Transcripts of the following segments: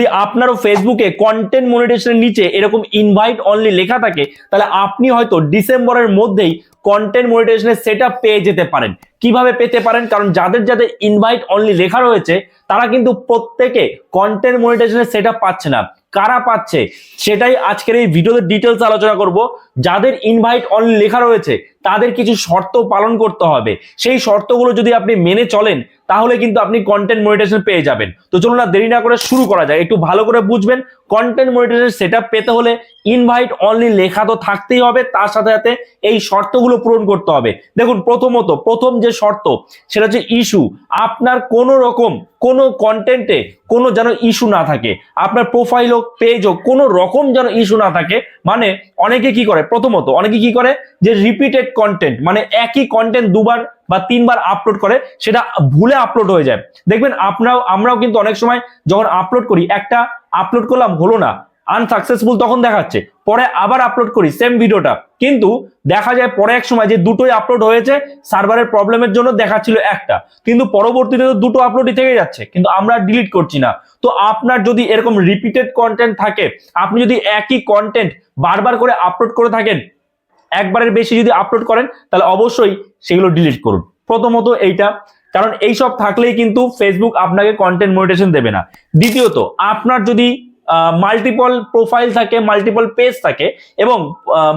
যদি আপনারও ফেসবুকে কন্টেন্ট মনিটেশনের নিচে এরকম ইনভাইট অনলি লেখা থাকে, তাহলে আপনি হয়তো ডিসেম্বরের মধ্যেই কন্টেন্ট মনিটেশনের সেট পেয়ে যেতে পারেন। কীভাবে পেতে পারেন? কারণ যাদের যাদের ইনভাইট অনলি লেখা রয়েছে, তারা কিন্তু প্রত্যেকে কন্টেন্ট মনিটেশনের সেট পাচ্ছে না। কারা পাচ্ছে? সেটাই আজকের এই ভিডিওতে ডিটেলস আলোচনা করব। যাদের ইনভাইট অনলি লেখা রয়েছে তাদের কিছু শর্ত পালন করতে হবে। সেই শর্তগুলো যদি আপনি মেনে চলেন, তাহলে কিন্তু আপনি কন্টেন্ট মনিটেশন পেয়ে যাবেন। তো চলুন না, দেরি না করে শুরু করা যায়। একটু ভালো করে বুঝবেন কন্টেন্ট মনিটেশন সেট পেতে হলে ইনভাইট অনলি লেখা তো থাকতেই হবে, তার সাথে সাথে এই শর্তগুলো পূরণ করতে হবে। দেখুন, প্রথমত, প্রথম যে শর্ত, সেটা হচ্ছে ইস্যু আপনার কোনো রকম, কোনো কন্টেন্টে কোনো যেন ইস্যু না থাকে। আপনার প্রোফাইল হোক পেজ হোক, কোনো রকম যেন ইস্যু না থাকে। মানে অনেকে কি করে? প্রথমত, অনেকে কি করে? যে রিপিটেড কন্টেন্ট মানে একই কন্টেন্ট দুবার বা তিনবার আপলোড করে, সেটা ভুলে আপলোড হয়ে যায়। দেখবেন আপনারাও আমরাও কিন্তু অনেক সময় যখন আপলোড করি, একটা আপলোড করলাম, হলো না আনসাকসেসফুল তখন দেখাচ্ছে, পরে আবার আপলোড করি সেম ভিডিওটা। কিন্তু দেখা যায় পরে এক সময় যে দুটোই আপলোড হয়েছে সার্ভারের প্রবলেমের জন্য দেখাচ্ছিল একটা। কিন্তু পরবর্তীতে তো দুটো আপলোডই থেকে যাচ্ছে, কিন্তু আমরা ডিলিট করছি না। তো আপনার যদি এরকম রিপিটেড কন্টেন্ট থাকে, আপনি যদি একই কন্টেন্ট বারবার করে আপলোড করে থাকেন একবারের বেশি যদি আপলোড করেন, তাহলে অবশ্যই সেগুলো ডিলিট করুন। প্রথমত এইটা, কারণ এইসব থাকলেই কিন্তু ফেসবুক আপনাকে কন্টেন্ট মনিটেশন দেবে না। দ্বিতীয়ত, আপনার যদি মাল্টিপল প্রোফাইল থাকে মাল্টিপল পেজ থাকে এবং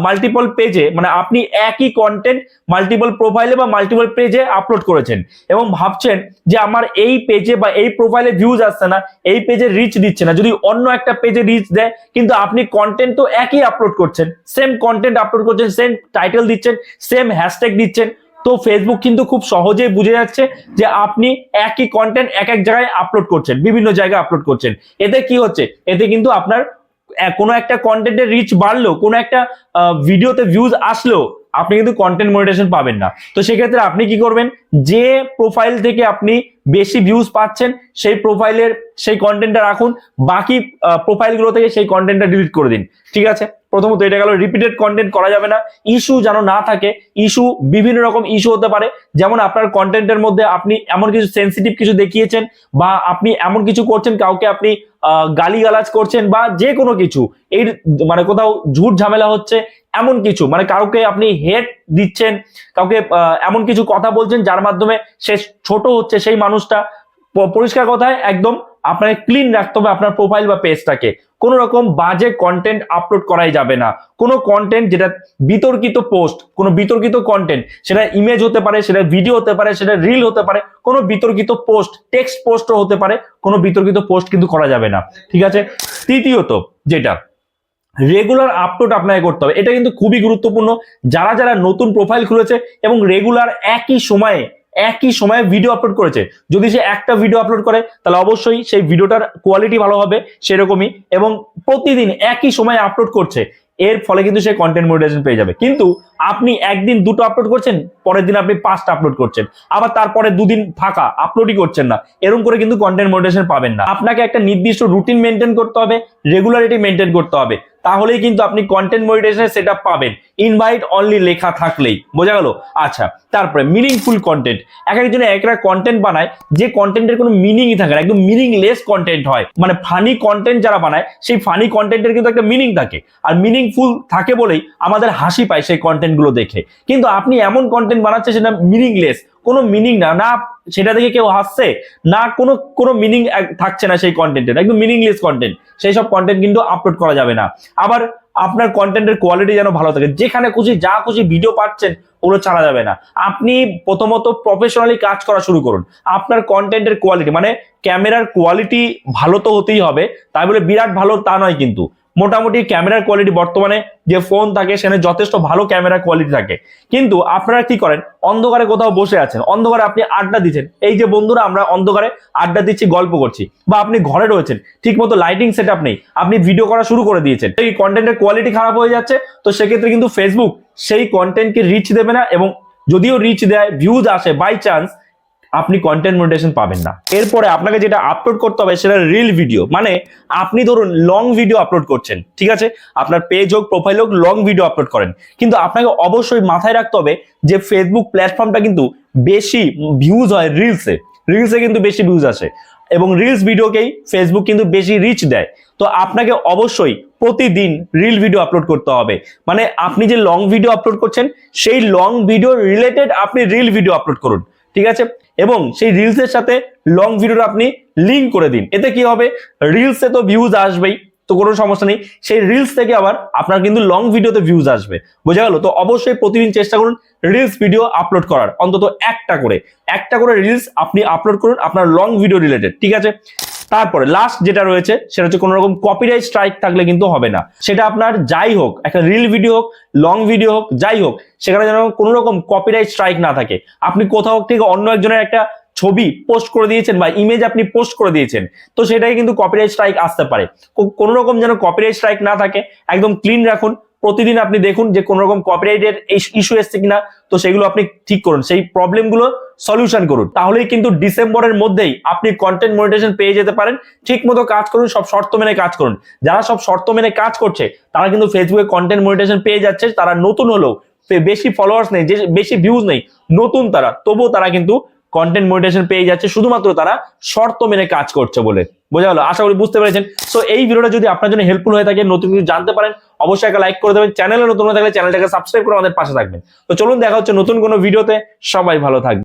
মাল্টিপল পেজে মানে আপনি একই কন্টেন্ট মাল্টিপল প্রোফাইলে বা মাল্টিপল পেজে আপলোড করেছেন এবং ভাবছেন যে আমার এই পেজে বা এই প্রোফাইলে ভিউজ আসছে না, এই পেজে রিচ দিচ্ছে না। যদি অন্য একটা পেজে রিচ দেয়, কিন্তু আপনি কন্টেন্ট তো একই আপলোড করছেন সেম কন্টেন্ট আপলোড করছেন সেম টাইটেল দিচ্ছেন সেম হ্যাশট্যাগ দিচ্ছেন তো ফেসবুক কিন্তু খুব সহজেই বুঝে যাচ্ছে যে আপনি একই কন্টেন্ট এক এক জায়গায় আপলোড করছেন, বিভিন্ন জায়গায় আপলোড করছেন। এতে কি হচ্ছে? এতে কিন্তু আপনার কোনো একটা কন্টেন্টের রিচ বাড়লো কোনো একটা ভিডিওতে ভিউজ আসলো আপনি কিন্তু কন্টেন্ট মনিটেশন পাবেন না। তো সেক্ষেত্রে আপনি কি করবেন? যে প্রোফাইল থেকে আপনি বেশি ভিউজ পাচ্ছেন, সেই প্রোফাইলের সেই কন্টেন্টটা রাখুন। বাকি প্রোফাইলগুলো থেকে সেই কন্টেন্টটা ডিলিট করে দিন। ঠিক আছে? প্রথমত এটা গেল রিপিটেড কন্টেন্ট করা যাবে না। ইস্যু যেন না থাকে ইস্যু বিভিন্ন রকম ইস্যু হতে পারে। যেমন আপনার কন্টেন্টের মধ্যে আপনি এমন কিছু সেন্সিটিভ কিছু দেখিয়েছেন বা আপনি এমন কিছু করছেন, কাউকে আপনি গালি গালাজ করছেন বা যে কোনো কিছু এর মানে কোথাও ঝুট ঝামেলা হচ্ছে, এমন কিছু মানে কাউকে আপনি হেট দিচ্ছেন, কাউকে এমন কিছু কথা বলছেন যার মাধ্যমে সে ছোট হচ্ছে সেই মানুষটা পরিষ্কার কথায় একদম আপনাকে ক্লিন রাখতে হবে আপনার প্রোফাইল বা পেজটাকে কোনো রকম বাজে কন্টেন্ট আপলোড করাই যাবে না। কোনো কন্টেন্ট যেটা বিতর্কিত পোস্ট কোনো বিতর্কিত কন্টেন্ট সেটা ইমেজ হতে পারে, সেটা ভিডিও হতে পারে, সেটা রিল হতে পারে, কোনো বিতর্কিত পোস্ট টেক্সট পোস্টও হতে পারে, কোনো বিতর্কিত পোস্ট কিন্তু করা যাবে না। ঠিক আছে? তৃতীয়ত যেটা রেগুলার আপলোড আপনাকে করতে হবে। এটা কিন্তু খুবই গুরুত্বপূর্ণ। যারা যারা নতুন প্রোফাইল খুলেছে এবং রেগুলার একই সময়ে একই সময়ে ভিডিও আপলোড করেছে। যদি সে একটা ভিডিও আপলোড করে, তাহলে অবশ্যই সেই ভিডিওটার কোয়ালিটি ভালো হবে, সেরকমই, এবং প্রতিদিন একই সময়ে আপলোড করছে। এর ফলে কিন্তু সে কন্টেন্ট মনিটাইজেশন পেয়ে যাবে। কিন্তু আপনি একদিন দুটো আপলোড করছেন, পরের দিন আপনি পাঁচটা আপলোড করছেন। আবার তারপরে দুদিন ফাঁকা আপলোডই করছেন না। এরকম করে কিন্তু কন্টেন্ট মনিটাইজেশন পাবেন না। আপনাকে একটা নির্দিষ্ট রুটিন মেনটেন করতে হবে রেগুলারিটি মেনটেন করতে হবে। তাহলেই কিন্তু আপনি কন্টেন্ট মনিটাইজেশনের সেট পাবেন। ইনভাইট অনলি লেখা থাকলেই। বোঝা গেল? আচ্ছা তারপরে মিনিংফুল কন্টেন্ট এক একজনে এক একটা কন্টেন্ট বানায়, যে কন্টেন্টের কোনো মিনিংই থাকে না, একদম মিনিংলেস কন্টেন্ট হয়। মানে ফানি কন্টেন্ট যারা বানায়, সেই ফানি কন্টেন্টের কিন্তু একটা মিনিং থাকে। আর মিনিংফুল থাকে বলেই আমাদের হাসি পায় সেই কন্টেন্টগুলো দেখে। কিন্তু আপনি এমন কন্টেন্ট বানাচ্ছে সেটা মিনিংলেস কোনো মিনিং না না সেটা থেকে কেউ হাসছে, না কোনো কোনো মিনিং থাকছে না সেই কন্টেন্টের একদম মিনিংলেস কন্টেন্ট সেই সব কন্টেন্ট কিন্তু আপলোড করা যাবে না। আবার আপনার কন্টেন্টের কোয়ালিটি যেন ভালো থাকে, যেখানে খুশি, যা খুশি ভিডিও পাচ্ছেন, ওগুলো ছাড়া যাবে না। আপনি প্রথমত প্রফেশনালি কাজ করা শুরু করুন। আপনার কন্টেন্টের কোয়ালিটি মানে ক্যামেরার কোয়ালিটি ভালো তো হতেই হবে, তাই বলে বিরাট ভালো তা নয় কিন্তু। মোটামুটি ক্যামেরার কোয়ালিটি বর্তমানে যে ফোন থাকে, সেখানে যথেষ্ট ভালো ক্যামেরা কোয়ালিটি থাকে। কিন্তু আপনারা কি করেন? অন্ধকারে কোথাও বসে আছেন। অন্ধকারে আপনি আড্ডা দিচ্ছেন। এই যে বন্ধুরা, আমরা অন্ধকারে আড্ডা দিচ্ছি, গল্প করছি বা আপনি ঘরে রয়েছেন ঠিক মতো লাইটিং সেট নেই, আপনি ভিডিও করা শুরু করে দিয়েছেন। এই কন্টেন্টের কোয়ালিটি খারাপ হয়ে যাচ্ছে, তো সেক্ষেত্রে কিন্তু ফেসবুক সেই কন্টেন্টকে রিচ দেবে না এবং যদিও রিচ দেয় ভিউজ আসে বাই চান্স আপনি কন্টেন্ট মনিটেশন পাবেন না। এরপরে আপনাকে যেটা আপলোড করতে হবে সেটা রিল ভিডিও মানে আপনি ধরুন লং ভিডিও আপলোড করছেন, ঠিক আছে? আপনার পেজ হোক প্রোফাইল হোক লং ভিডিও আপলোড করেন। কিন্তু আপনাকে অবশ্যই মাথায় রাখতে হবে যে ফেসবুক প্ল্যাটফর্মটা কিন্তু বেশি ভিউজ হয় রিলসে রিলসে কিন্তু বেশি ভিউজ আসে। এবং রিলস ভিডিওকেই ফেসবুক কিন্তু বেশি রিচ দেয়। তো আপনাকে অবশ্যই প্রতিদিন রিল ভিডিও আপলোড করতে হবে। মানে আপনি যে লং ভিডিও আপলোড করছেন, সেই লং ভিডিও রিলেটেড আপনি রিল ভিডিও আপলোড করুন। ঠিক আছে? এবং সেই রিলসের সাথে লং ভিডিওটা আপনি লিঙ্ক করে দিন। এতে কি হবে? রিলসে তো ভিউজ আসবেই, তো কোনো সমস্যা নেই। সেই রিলস থেকে আবার আপনার কিন্তু লং ভিডিওতে ভিউজ আসবে। বোঝা গেল? তো অবশ্যই প্রতিদিন চেষ্টা করুন রিলস ভিডিও আপলোড করার, অন্তত একটা করে। একটা করে রিলস আপনি আপলোড করুন, আপনার লং ভিডিও রিলেটেড ঠিক আছে? তারপরে লাস্ট যেটা রয়েছে, সেটা হচ্ছে কোনো রকম কপিরাইট স্ট্রাইক থাকলে কিন্তু হবে না। সেটা আপনার যাই হোক, একটা রিল ভিডিও হোক লং ভিডিও হোক, যাই হোক, সেখানে যেন কোনো রকম কপিরাইট স্ট্রাইক না থাকে। আপনি কোথাও থেকে অন্য একজনের একটা ছবি পোস্ট করে দিয়েছেন বা ইমেজ আপনি পোস্ট করে দিয়েছেন, তো সেটাই কিন্তু কপিরাইট স্ট্রাইক আসতে পারে। কোনো রকম যেন কপিরাইট স্ট্রাইক না থাকে, একদম ক্লিন রাখুন। প্রতিদিন আপনি দেখুন যে কোনো রকম কপিরাইটের ইস্যু এসছে কিনা, তো সেগুলো আপনি ঠিক করুন। সেই প্রবলেমগুলো সলিউশন করুন। তাহলেই কিন্তু ডিসেম্বরের মধ্যেই আপনি কন্টেন্ট মনিটেশন পেয়ে যেতে পারেন। ঠিক মতো কাজ করুন, সব শর্ত মেনে কাজ করুন। যারা সব শর্ত মেনে কাজ করছে, তারা কিন্তু ফেসবুকে কন্টেন্ট মনিটেশন পেয়ে যাচ্ছে, তারা নতুন হলেও বেশি ফলোয়ার্স নেই, যে বেশি ভিউজ নেই, নতুন তারা। তবুও তারা কিন্তু কন্টেন্ট মনিটেশন পেয়ে যাচ্ছে, শুধুমাত্র তারা শর্ত মেনে কাজ করছে বলে। বোঝা গেল? আশা করি বুঝতে পেরেছেন। সো এই ভিডিওটা যদি আপনার জন্য হেল্পফুল হয়ে থাকে, নতুন কিছু জানতে পারেন, অবশ্যই একটা লাইক করে দেবেন। চ্যানেলে নতুন হয়ে থাকলে চ্যানেলটাকে সাবস্ক্রাইব করে আমাদের পাশে থাকবেন। তো চলুন, দেখা হচ্ছে নতুন কোনো ভিডিওতে সবাই ভালো থাকবে